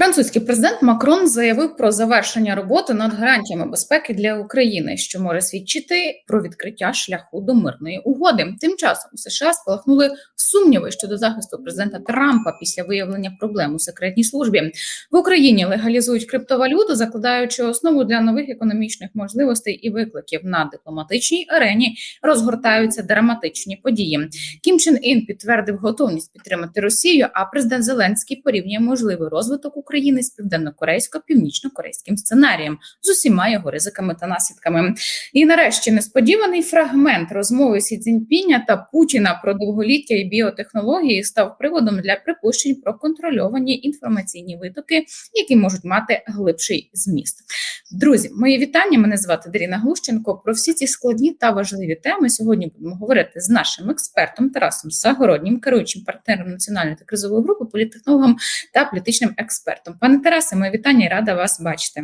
Французький президент Макрон заявив про завершення роботи над гарантіями безпеки для України, що може свідчити про відкриття шляху до мирної угоди. Тим часом у США спалахнули сумніви щодо захисту президента Трампа після виявлення проблем у секретній службі в Україні. Легалізують криптовалюту, закладаючи основу для нових економічних можливостей і викликів на дипломатичній арені. Розгортаються драматичні події. Кім Чен Ін підтвердив готовність підтримати Росію. А президент Зеленський порівнює можливий розвиток України з південно-корейсько-північно-корейським сценарієм з усіма його ризиками та наслідками. І нарешті несподіваний фрагмент розмови Сі Цзіньпіня та Путіна про довголіття і біотехнології став приводом для припущень про контрольовані інформаційні витоки, які можуть мати глибший зміст. Друзі, мої вітання. Мене звати Даріна Глущенко. Про всі ці складні та важливі теми сьогодні будемо говорити з нашим експертом Тарасом Загороднім, керуючим партнером національної та кризової групи, політтехнологом та політичним експертом. Пане Тарасе, моє вітання і рада вас бачити.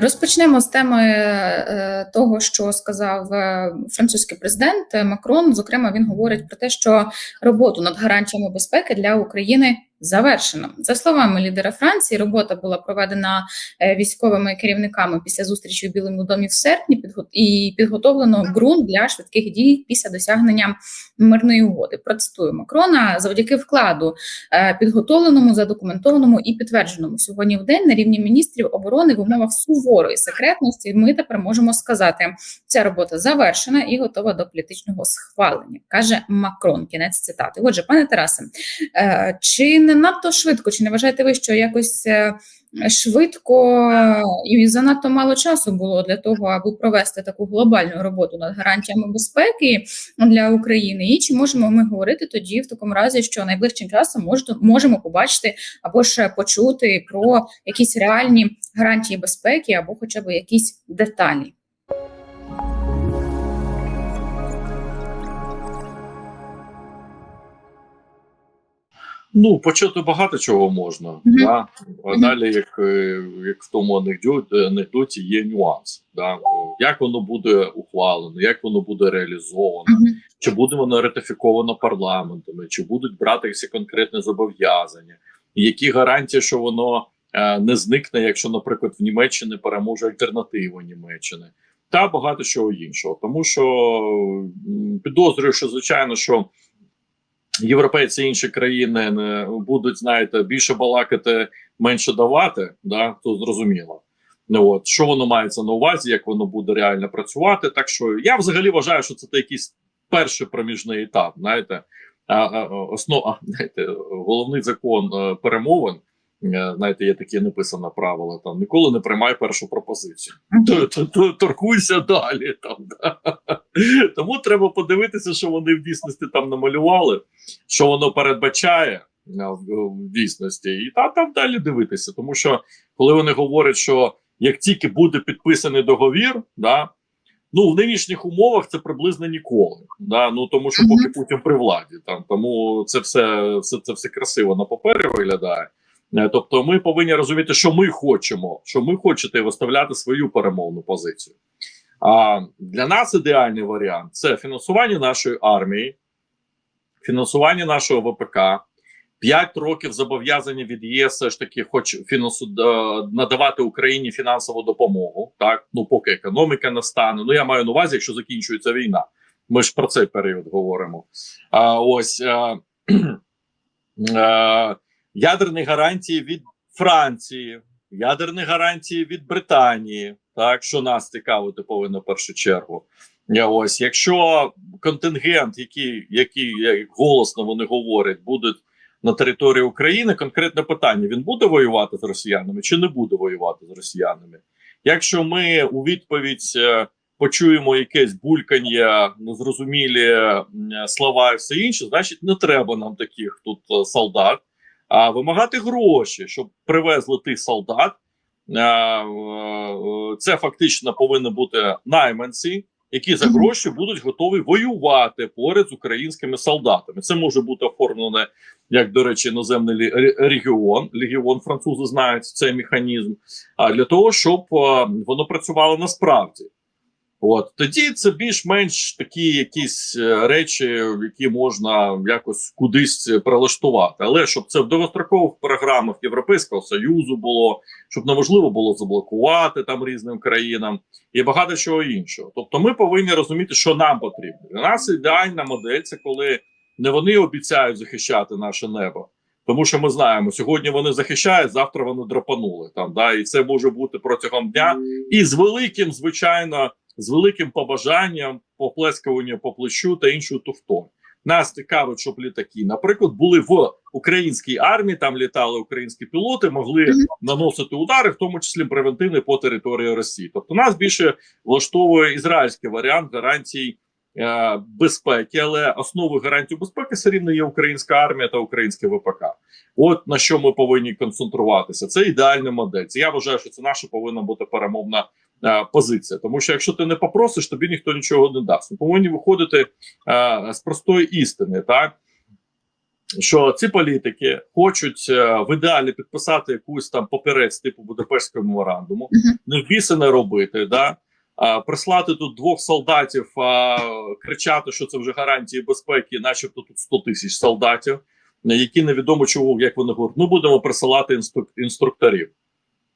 Розпочнемо з теми е, того, що сказав е, французький президент Макрон. Зокрема, він говорить про те, що роботу над гарантіями безпеки для України завершено. За словами лідера Франції, робота була проведена е, військовими керівниками після зустрічі у Білому домі в серпні. і підготовлено ґрунт для швидких дій після досягнення мирної угоди. Процитую Макрона завдяки вкладу е, підготовленому, задокументованому і підтвердженому сьогодні в день на рівні міністрів оборони в умовах суворої секретності. Ми тепер можемо сказати, ця робота завершена і готова до політичного схвалення, каже Макрон. Кінець цитати. Отже, пане Тарасе, е, чи не надто швидко, чи не вважаєте ви, що якось е, швидко і занадто мало часу було для того, аби провести таку глобальну роботу над гарантіями безпеки для України? І чи можемо ми говорити тоді, в такому разі, що найближчим часом можемо побачити або ж почути про якісь реальні гарантії безпеки, або хоча б якісь деталі? Ну, почати багато чого можна. Mm -hmm. да? А далі, як е, як в тому анекдоті, є нюанс. Да? Як воно буде ухвалено, як воно буде реалізовано, mm -hmm. чи буде воно ратифіковано парламентами, чи будуть братися конкретне зобов'язання, які гарантії, що воно е, не зникне, якщо, наприклад, в Німеччині переможе альтернатива Німеччини, та багато чого іншого. Тому що підозрюю, що звичайно, що європейці інші країни не будуть, знаєте, більше балакати, менше давати, да, то зрозуміло. Ну от що воно мається на увазі, як воно буде реально працювати. Так що я взагалі вважаю, що це якийсь перший проміжний етап. Знаєте, основа знаєте, головний закон е, перемовин. Е, знаєте, є таке написане правило: там ніколи не приймай першу пропозицію. Торкуйся далі. Там да. Тому треба подивитися, що вони в дійсності там намалювали, що воно передбачає е, в дійсності, і там, там далі дивитися. Тому що коли вони говорять, що як тільки буде підписаний договір, да. Ну, в нинішніх умовах це приблизно ніколи. Да? Ну тому що поки Путін при владі, там тому це все все це все красиво на папері виглядає. Е, тобто, ми повинні розуміти, що ми хочемо, що ми хочете виставляти свою перемовну позицію. А для нас ідеальний варіант це фінансування нашої армії, фінансування нашого ВПК. 5 років зобов'язання від ЄС все ж таки, хоч фінансу надавати Україні фінансову допомогу, так ну поки економіка не стане. Ну я маю на увазі, якщо закінчується війна. Ми ж про цей період говоримо. А ось а, а, ядерні гарантії від Франції, ядерні гарантії від Британії, так що нас цікавити повинно першу чергу. Ось якщо контингент, який який як голосно вони говорять, буде на території України, конкретне питання: він буде воювати з росіянами чи не буде воювати з росіянами? Якщо ми у відповідь е, почуємо якесь булькання, незрозумілі слова і все інше, значить не треба нам таких тут е, солдат а вимагати гроші, щоб привезли тих солдат. Це фактично повинні бути найманці, які за гроші будуть готові воювати поряд з українськими солдатами. Це може бути оформлене, як до речі, іноземний регіон. Легіон французи знають цей механізм. А для того, щоб воно працювало насправді. От тоді це більш-менш такі якісь е, речі, які можна якось кудись прилаштувати. Але щоб це в довгострокових програмах Європейського союзу було, щоб неможливо було заблокувати там різним країнам і багато чого іншого. Тобто, ми повинні розуміти, що нам потрібно. Для нас ідеальна модель це коли не вони обіцяють захищати наше небо. Тому що ми знаємо, сьогодні вони захищають, завтра вони драпанули там. Да, і це може бути протягом дня, і з великим, звичайно, з великим побажанням, поплескуванням по плечу та іншою туфтою. Нас цікавить, щоб літаки, наприклад, були в українській армії. Там літали українські пілоти, могли наносити удари, в тому числі превентивні по території Росії. Тобто нас більше влаштовує ізраїльський варіант гарантій е, безпеки, але основою гарантій безпеки все рівно є українська армія та українське ВПК. От на що ми повинні концентруватися. Це ідеальна модель. Це я вважаю, що це наша повинна бути перемовна позиція. Тому що якщо ти не попросиш, тобі ніхто нічого не дасть. Ми повинні виходити е, з простої істини, так. Що ці політики хочуть е, в ідеалі підписати якусь там папірець типу Будапештського меморандуму, не в біси не робити, да? а, прислати тут двох солдатів, а, кричати, що це вже гарантії безпеки, начебто тут 100 тисяч солдатів, які невідомо чого, як вони говорять, ну будемо присилати інструк- інструкторів.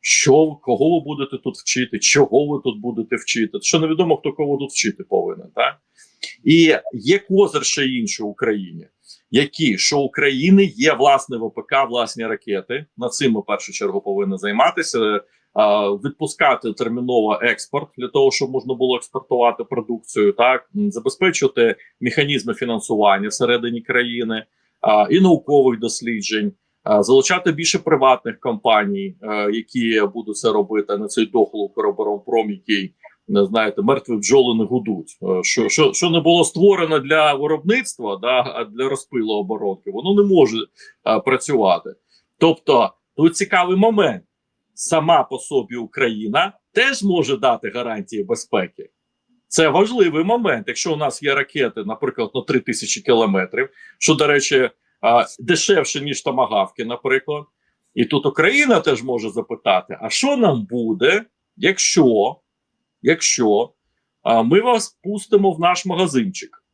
Що кого ви будете тут вчити? Чого ви тут будете вчити? Що невідомо, хто кого тут вчити повинен, так? І є козир ще інший в Україні, які що України є власне ВПК, власні ракети. Над цим ми першу чергу повинні займатися. Відпускати терміново експорт для того, щоб можна було експортувати продукцію, так забезпечувати механізми фінансування всередині країни і наукових досліджень, залучати більше приватних компаній, е, які будуть це робити, а не цей дохлий Укроборонпром, який не знаєте, мертві бджоли не гудуть. Е, Що, що, що не було створено для виробництва, да, а для розпилу оборонки, воно не може е, працювати. Тобто, тут цікавий момент. Сама по собі Україна теж може дати гарантії безпеки. Це важливий момент. Якщо у нас є ракети, наприклад, на 3000 кілометрів, що, до речі, а, дешевше, ніж томагавки, наприклад. І тут Україна теж може запитати: а що нам буде, якщо, якщо а, ми вас пустимо в наш магазинчик?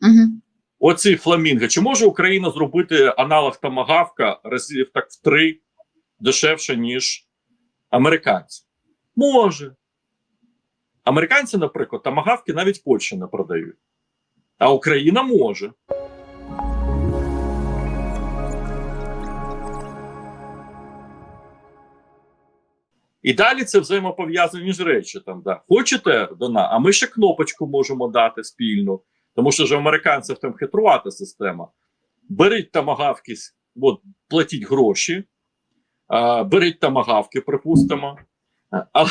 Мгм. Оці фламінги. Чи може Україна зробити аналог томагавка разів так в три дешевше, ніж американці? Може. Американці, наприклад, томагавки навіть Польщі не продають. А Україна може. І далі це взаємопов'язані ж речі. Там, да. Хочете дона, а ми ще кнопочку можемо дати спільну, тому що ж американців там хитрувата система. Беріть тамагавки, от, платіть гроші, а, беріть тамагавки, припустимо, а,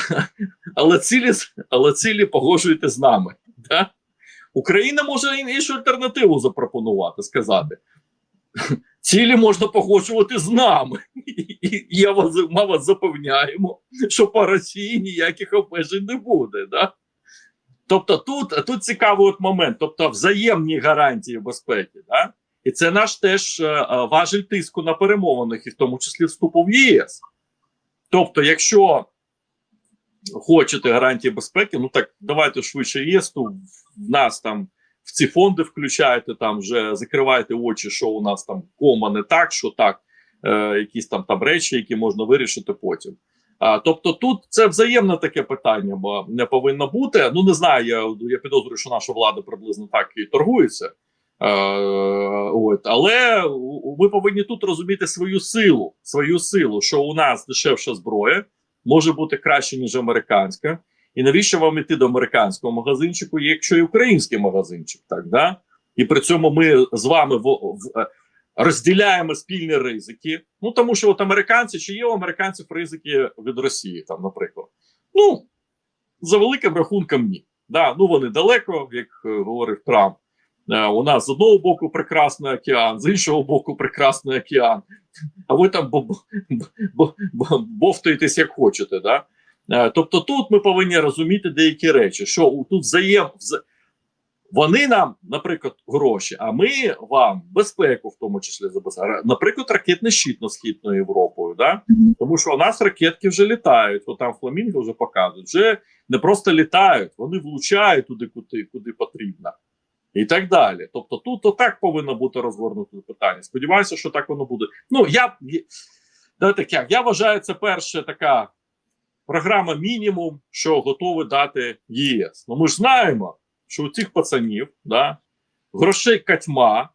але, цілі, але цілі погоджуєте з нами. Да? Україна може іншу альтернативу запропонувати, сказати. Цілі можна погоджувати з нами. І, я вас, ми вас запевняємо, що по Росії ніяких обмежень не буде. Да? Тобто тут, тут цікавий от момент, тобто взаємні гарантії безпеки. Да? І це наш теж е, е, важель тиску на перемовинах, і в тому числі вступу в ЄС. Тобто, якщо хочете гарантії безпеки, ну так давайте швидше ЄС, то в нас там в ці фонди включаєте, там вже закривайте очі, що у нас там кома не так, що так, е, якісь там там речі, які можна вирішити потім. А, тобто тут це взаємне таке питання, бо не повинно бути. Ну не знаю, я, я підозрюю, що наша влада приблизно так і торгується. Е, от, але ми повинні тут розуміти свою силу, свою силу, що у нас дешевша зброя може бути краще, ніж американська. І навіщо вам іти до американського магазинчику, якщо і український магазинчик, так да? І при цьому ми з вами в, в, е, розділяємо спільні ризики. Ну тому що от американці чи є у американців ризики від Росії, там, наприклад. Ну за великим рахунком, ні. Да, ну вони далеко, як е, говорив Трамп. Е, у нас з одного боку прекрасний океан, з іншого боку прекрасний океан. А ви там бо- бо- бо- бовтаєтесь як хочете. Да? Е, Тобто тут ми повинні розуміти деякі речі, що тут взаєм, Вони нам, наприклад, гроші, а ми вам безпеку, в тому числі забезпечимо. Наприклад, ракетний щит над східною Європою. Да? Тому що у нас ракетки вже літають. От там фламінго вже показують. Вже не просто літають, вони влучають туди, куди, куди потрібно. І так далі. Тобто, тут отак повинно бути розгорнуте питання. Сподіваюся, що так воно буде. Ну, я давайте як. Я вважаю, це перша така програма мінімум, що готовий дати ЄС. Ну ми ж знаємо, що у цих пацанів да, грошей катьма,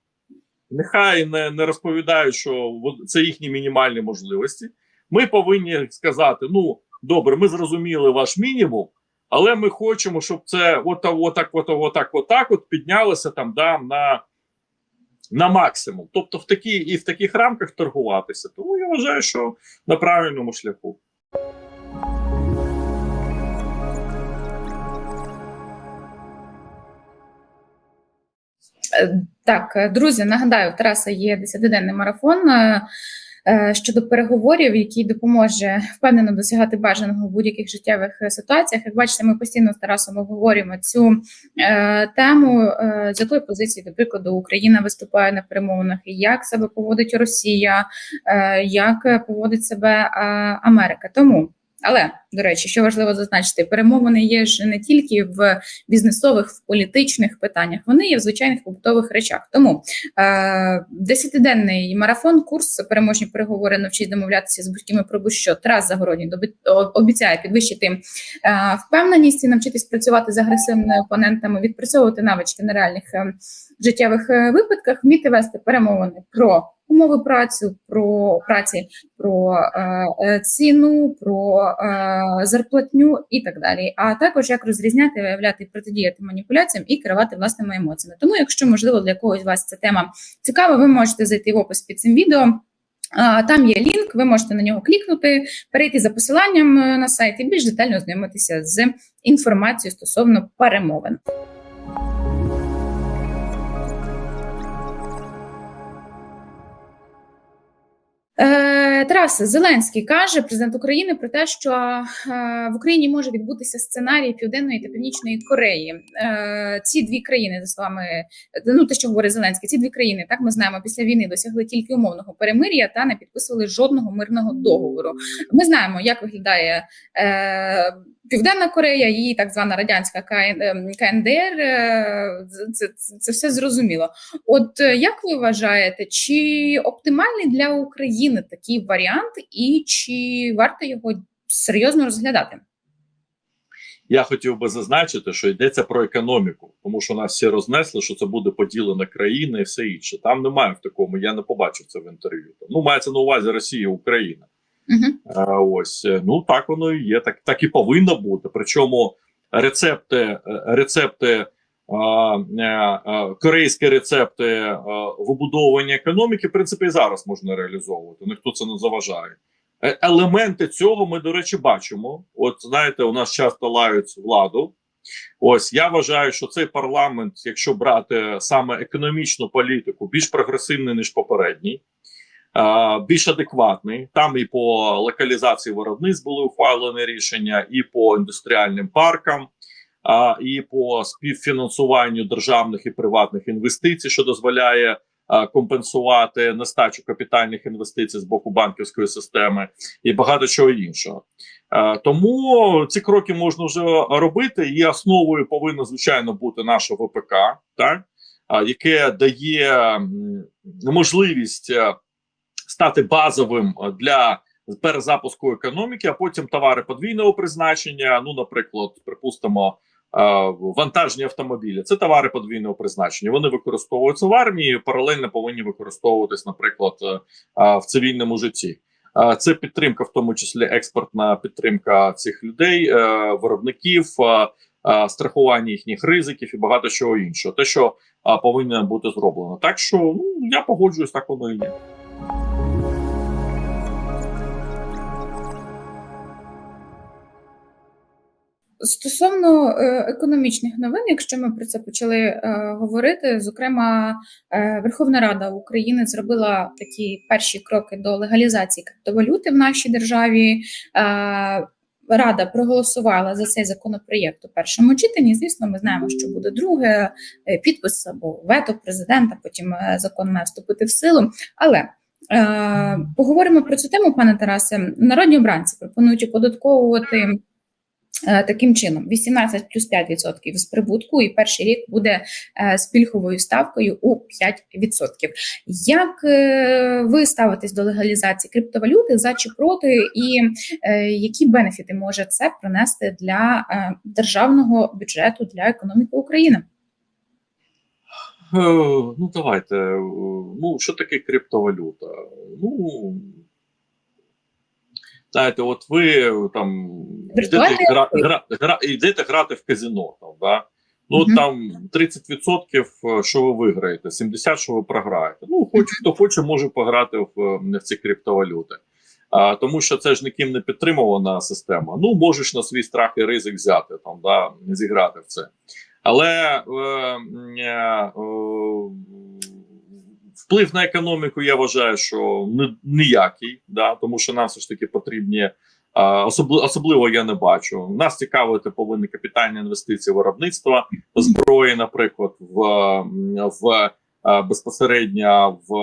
нехай не, не розповідають, що це їхні мінімальні можливості. Ми повинні сказати: ну, добре, ми зрозуміли ваш мінімум, але ми хочемо, щоб це от, отак, от, отак, отак от піднялося там да, на, на максимум. Тобто в такі, і в таких рамках торгуватися. Тому я вважаю, що на правильному шляху. Так, е, друзі, нагадаю, у Тараса є 10-денний марафон е, е, щодо переговорів, який допоможе впевнено досягати бажаного в будь-яких життєвих е, ситуаціях. Як бачите, ми постійно з Тарасом обговорюємо цю е, тему, е, з якої позиції, до прикладу, Україна виступає на перемовинах, і як себе поводить Росія, е, як е, поводить себе е, Америка. Тому. Але до речі, що важливо зазначити, перемовини є ж не тільки в бізнесових, в політичних питаннях, вони є в звичайних побутових речах. Тому е, десятиденний марафон, курс переможні переговори навчись домовлятися з будь-кими про будь-що. Тарас Загородній обіцяє підвищити е, впевненість і навчитись працювати з агресивними опонентами, відпрацьовувати навички на реальних е, життєвих випадках, вміти вести перемовини про умови праці, про праці, про е, е, ціну, про е, зарплатню і так далі. А також як розрізняти, виявляти протидіяти маніпуляціям і керувати власними емоціями. Тому, якщо можливо для когось вас ця тема цікава, ви можете зайти в опис під цим відео. Там є лінк, ви можете на нього клікнути, перейти за посиланням е, на сайт і більш детально ознайомитися з інформацією стосовно перемовин. Е, Тарас Зеленський каже, президент України, про те, що е, в Україні може відбутися сценарій Південної та Північної Кореї. Е, ці дві країни, за словами ну те, що говорить Зеленський, ці дві країни, так ми знаємо, після війни досягли тільки умовного перемир'я та не підписували жодного мирного договору. Ми знаємо, як виглядає Південна Корея, її так звана радянська ем, КНДР. Е, це, це, це все зрозуміло. От як ви вважаєте, чи оптимальний для України такий варіант, і чи варто його серйозно розглядати? Я хотів би зазначити, що йдеться про економіку, тому що нас всі рознесли, що це буде поділена країна і все інше. Там немає в такому. Я не побачив це в інтерв'ю. Ну мається на увазі Росія, Україна. Угу. А, ось е, ну так воно і є. Так так і повинно бути. Причому рецепти, е, рецепти. Е, а, Корейські рецепти а, вибудовування економіки, в принципі, і зараз можна реалізовувати. Ніхто це не заважає. Е, Елементи цього ми, до речі, бачимо. От знаєте, у нас часто лають владу. Ось я вважаю, що цей парламент, якщо брати саме економічну політику, більш прогресивний ніж попередній, е, більш адекватний. Там і по локалізації виробництв були ухвалені рішення, і по індустріальним паркам, а, і по співфінансуванню державних і приватних інвестицій, що дозволяє а, компенсувати нестачу капітальних інвестицій з боку банківської системи і багато чого іншого. Е, Тому ці кроки можна вже робити, і основою повинна звичайно бути наша ВПК, так а, яке дає можливість е, стати базовим для перезапуску економіки, а потім товари подвійного призначення. Ну, наприклад, припустимо. Е, Вантажні автомобілі це товари подвійного призначення. Вони використовуються в армії, паралельно повинні використовуватись, наприклад, е, е, в цивільному житті. Це підтримка, в тому числі експортна підтримка цих людей, виробників, страхування їхніх ризиків і багато чого іншого. Те, що повинно бути зроблено. Так що ну я погоджуюсь, так воно і є. Стосовно е, економічних новин, якщо ми про це почали е, говорити, зокрема, е, Верховна Рада України зробила такі перші кроки до легалізації криптовалюти в нашій державі. Рада проголосувала за цей законопроєкт у першому читанні. Звісно, ми знаємо, що буде друге підпис або вето президента. Потім закон має вступити в силу. Але е, поговоримо про цю тему, пане Тарасе. Народні обранці пропонують оподатковувати. Е, Таким чином, 18 плюс 5% з прибутку, і перший рік буде е, з пільговою ставкою у 5%. Як е, ви ставитесь до легалізації криптовалюти за чи проти, і які бенефіти може це принести для державного бюджету для економіки України? Ну, давайте. Ну, що таке криптовалюта? Ну. Знаєте, от ви там йдете, гра, гра, гра, йдете грати в казино, там, да? ну Мгм. там 30% е, що ви виграєте, 70% що ви програєте. Ну, хоч хто хоче, може пограти в, е, в ці криптовалюти. А, тому що це ж ніким не підтримувана система. Ну, можеш на свій страх і ризик взяти, там, да, зіграти в це. Але е, е, е, вплив на економіку я вважаю, що ніякий, да, тому що нам все ж таки потрібні. Особливо, особливо я не бачу. Нас цікавити повинні капітальні інвестиції в виробництво зброї, наприклад, в, в безпосередньо в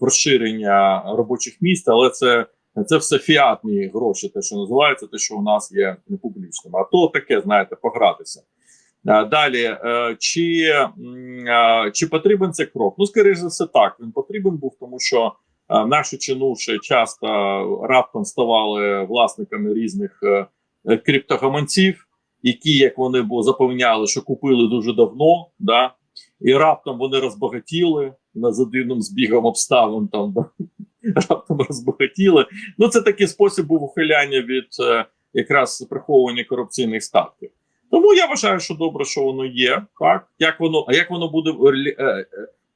розширення робочих місць, але це, це все фіатні гроші, те, що називається, те, що у нас є не публічним. А то таке, знаєте, погратися. А, Далі, е, чи, чи потрібен цей крок? Ну, скоріше за все, так. Він потрібен був, тому що е, наші чинуші часто раптом ставали власниками різних е, е, криптогаманців, які, як вони бо запевняли, що купили дуже давно, да, і раптом вони розбагатіли на за дивним збігом обставин там раптом розбагатіли. Ну, це такий спосіб був ухиляння від е, якраз приховування корупційних статків. Тому я вважаю, що добре, що воно є. Так як воно, а як воно буде ре- е, е,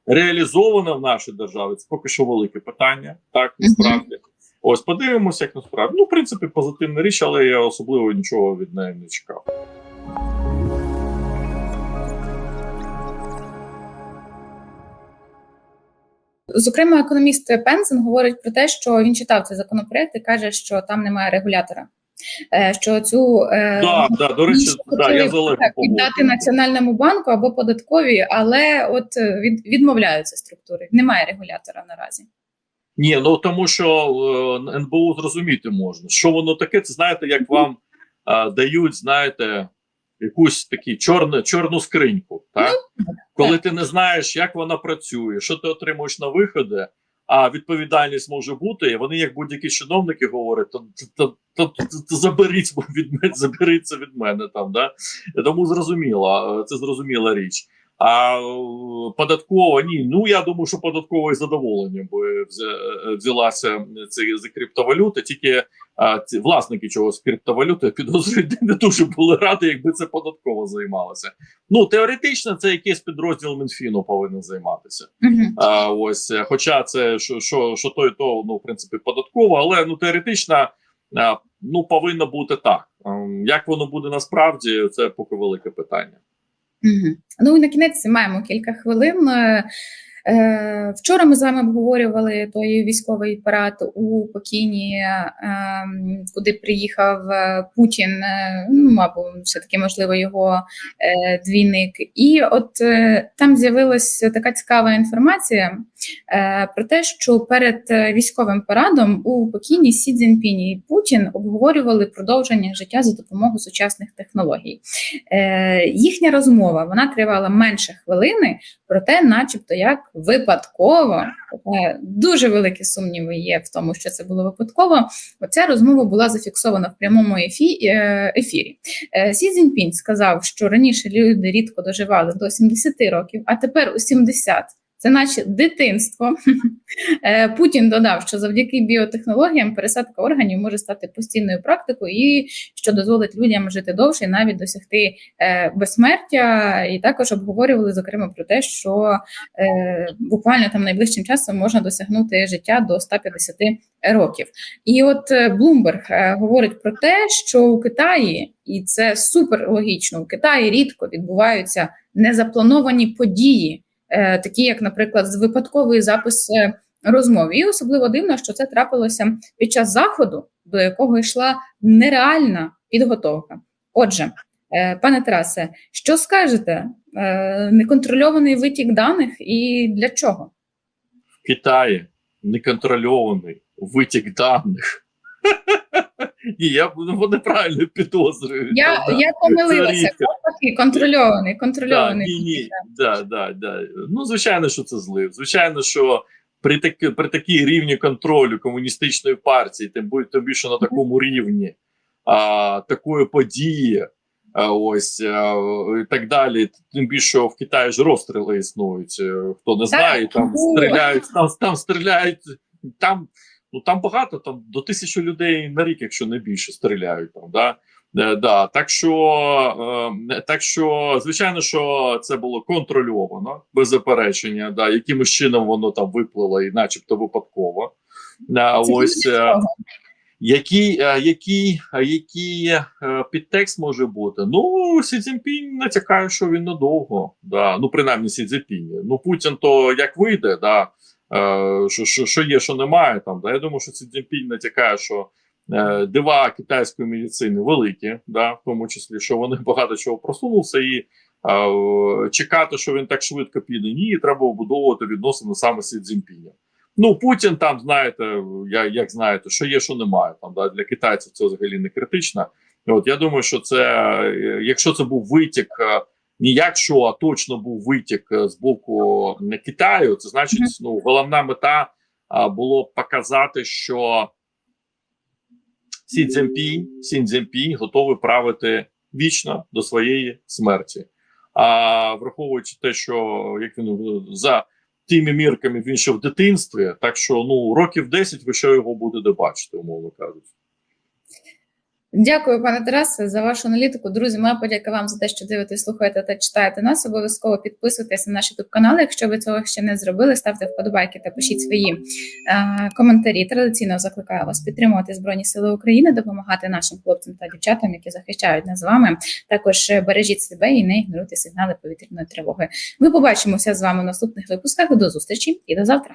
реалізовано в нашій державі, це поки що велике питання. Так насправді, ось подивимося, як насправді. Ну, в принципі, позитивна річ, але я особливо нічого від неї не чекав. Зокрема, економіст Пенсен говорить про те, що він читав цей законопроект і каже, що там немає регулятора. Е, Що цю е, Так, да, до речі, да, я так, віддати національному банку або податкові, але от е, від, відмовляються структури. Немає регулятора наразі. Ні, ну тому що е, НБУ зрозуміти можна. Що воно таке? Це знаєте, як вам е, дають, знаєте, якусь такі чорну, чорну скриньку. Так? Коли ти не знаєш, як вона працює, що ти отримуєш на виходи, а відповідальність може бути, і вони, як будь-які чиновники, говорять, то, то, то, то, то заберіть від мене, заберіться від мене там. Да? Тому зрозуміло, це зрозуміла річ. А податкова ні. Ну я думаю, що податкова із задоволенням би взялася ці за криптовалюти. Тільки а, ці власники чогось криптовалюти підозрюють не дуже були раді, якби це податково займалося. Ну теоретично, це якийсь підрозділ Мінфіну повинен займатися. А, ось, е, хоча це що, що, що то і то, ну в принципі, податково, але ну теоретично ну повинно бути так. Ем, Як воно буде насправді, це поки велике питання. Ну і на кінець маємо кілька хвилин. Е, Е, Вчора ми з вами обговорювали той військовий парад у Пекіні, е, куди приїхав Путін, ну або все таки можливо його двійник. І от там з'явилася така цікава інформація про те, що перед е, військовим парадом у Пекіні Сі Цзіньпінь і Путін обговорювали продовження життя за допомогою сучасних технологій. Е, Їхня розмова вона тривала менше хвилини, проте, начебто, як випадково, е, дуже великі сумніви є в тому, що це було випадково. Оця розмова була зафіксована в прямому ефі, е, ефірі. Е, Сі Цзіньпінь сказав, що раніше люди рідко доживали до 70 років, а тепер у 70. Це наче дитинство. Е, Путін додав, що завдяки біотехнологіям пересадка органів може стати постійною практикою, і що дозволить людям жити довше і навіть досягти е, безсмертя. І також обговорювали зокрема про те, що е, буквально там найближчим часом можна досягнути життя до 150 років. І от Блумберг говорить про те, що у Китаї, і це супер логічно, у Китаї рідко відбуваються незаплановані події. Такі, як, наприклад, випадковий запис розмов. І особливо дивно, що це трапилося під час заходу, до якого йшла нереальна підготовка. Отже, е, пане Тарасе, що скажете? Е, Неконтрольований витік даних і для чого? В Китаї неконтрольований витік даних. Ні, я ну, вони правильно підозрюють. Я, да. я помилилася. рідко. Навпаки, Контрольований, Да, ні, ні, да, да, да. Ну, звичайно, що це злив. Звичайно, що при, таки, при такій рівні контролю комуністичної партії, тим, тим більше на такому рівні а, такої події, а, ось а, і так далі. Тим більше в Китаї ж розстріли існують. Е, Хто не знає, там стріляють, там, там стріляють, там. Ну там багато, там до тисячі людей на рік, якщо не більше, стріляють там. Да? Е, да, так що, е, так що, звичайно, що це було контрольовано, без заперечення, да, якимось чином воно там виплило, і начебто випадково. Е, ось е, який, е, який, який підтекст може бути? Ну, Сі Цзіньпінь натякає, що він надовго. Да. Ну, принаймні Сі Цзіньпінь. Ну, Путін то як вийде, да, що, що, що є, що немає. Там, да. Я думаю, що Сі Цзіньпінь натякає, що е, дива китайської медицини великі, да, в тому числі, що вони багато чого просунулися, і е, чекати, що він так швидко піде, ні, треба обудовувати відносини саме з Цзіньпінем. Ну, Путін там, знаєте, я, як знаєте, що є, що немає. Там да, для китайців це взагалі не критично. От я думаю, що це е, якщо це був витік, е, якщо, а точно був витік е, з боку не Китаю, це значить, ну головна мета було показати, що Сі Цзіньпінь, Сі Цзіньпінь готовий правити вічно до своєї смерті. А враховуючи те, що як він е, за тими мірками він ще в дитинстві, так що ну років 10 ви ще його будете бачити, умовно кажучи. Дякую, пане Тарасе, за вашу аналітику. Друзі, моя подяка вам за те, що дивитесь, слухаєте та читаєте нас. Обов'язково підписуйтесь на наш youtube канал. Якщо ви цього ще не зробили, ставте вподобайки та пишіть свої е, коментарі. Традиційно закликаю вас підтримувати Збройні Сили України, допомагати нашим хлопцям та дівчатам, які захищають нас з вами. Також е, бережіть себе і не ігноруйте сигнали повітряної тривоги. Ми побачимося з вами в наступних випусках. До зустрічі і до завтра.